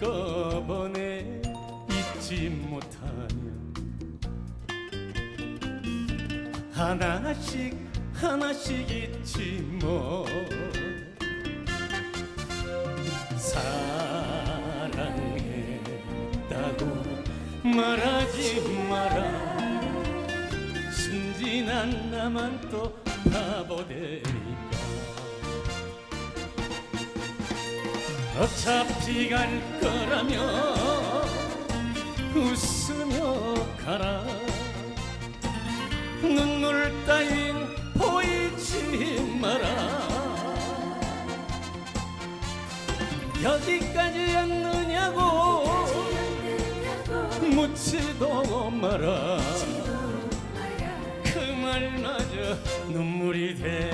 한꺼번에 잊지 못하면 하나씩 하나씩 잊지 뭐. 사랑했다고 말하지 마라. 순진한 나만 또 바보 되니까. 어차피 갈 거라면 웃으며 가라. 눈물 따윈 보이지 마라. 여기까지였느냐고 묻지도 마라. 그 말마저 눈물이 되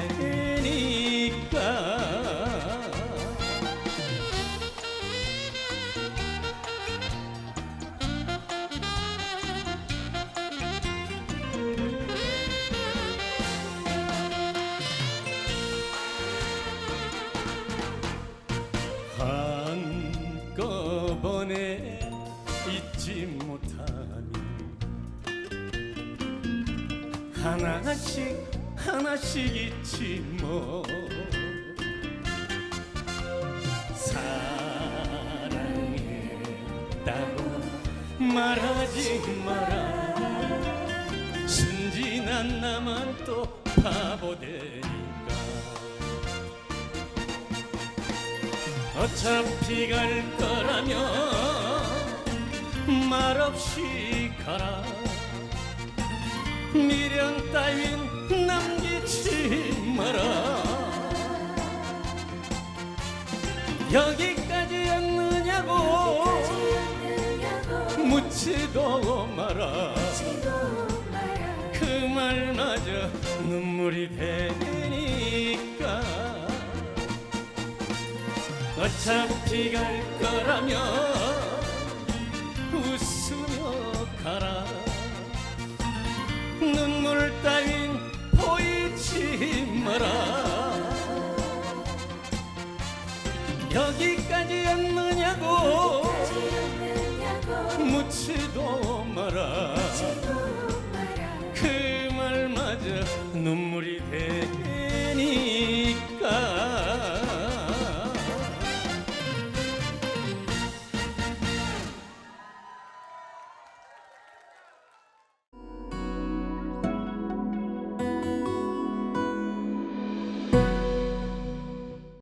하나씩 하나씩 잊지 뭐. 사랑했다고 말하지 마라. 순진한 나만 또 바보 되니까. 어차피 갈 거라면 말없이 가라 미련 따윈 남기지 마라. 여기까지였느냐고 묻지도 마라. 그 말마저 눈물이 되니까. 어차피 갈 거라면 웃으며 여기까지였느냐고 묻지도 마라. 그 말마저 눈물